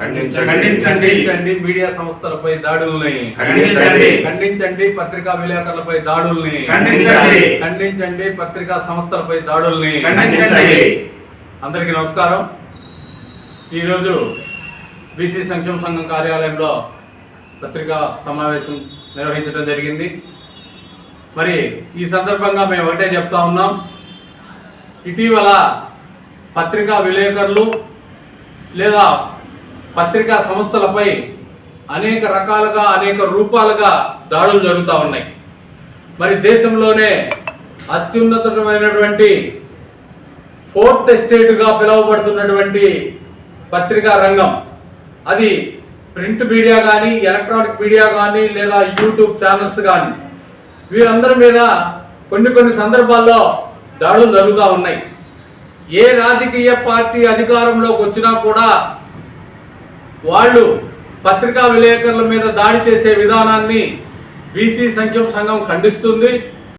ఖండించండి. ఖండించండి. మీడియా సంస్థలపై దాడుల్ని. ఖండించండి. ఖండించండి. పత్రికా విలేకరులపై దాడుల్ని. ఖండించండి. ఖండించండి. పత్రికా సంస్థలపై దాడుల్ని. ఖండించండి. అందరికీ నమస్కారం. ఈరోజు బీసీ సంక్షేమ సంఘం కార్యాలయంలో పత్రికా సమావేశం నిర్వహించడం జరిగింది. మరి ఈ సందర్భంగా మేము ఒకటే చెప్తా ఉన్నాం. ఇటీవల పత్రికా విలేకరులు లేదా పత్రికా సంస్థలపై అనేక రకాలుగా అనేక రూపాలుగా దాడులు జరుగుతూ ఉన్నాయి. మరి దేశంలోనే అత్యున్నతమైనటువంటి ఫోర్త్ ఎస్టేట్గా పిలువబడుతున్నటువంటి పత్రికా రంగం. అది ప్రింట్ మీడియా కానీ ఎలక్ట్రానిక్ మీడియా కానీ లేదా యూట్యూబ్ ఛానల్స్ కానీ వీరందరి మీద కొన్ని కొన్ని సందర్భాల్లో దాడులు జరుగుతూ ఉన్నాయి. ఏ రాజకీయ పార్టీ అధికారంలోకి వచ్చినా కూడా వాళ్ళు పత్రికా విలేకరుల మీద దాడి చేసే విధానాన్ని బీసీ సంక్షేమ సంఘం ఖండిస్తుంది.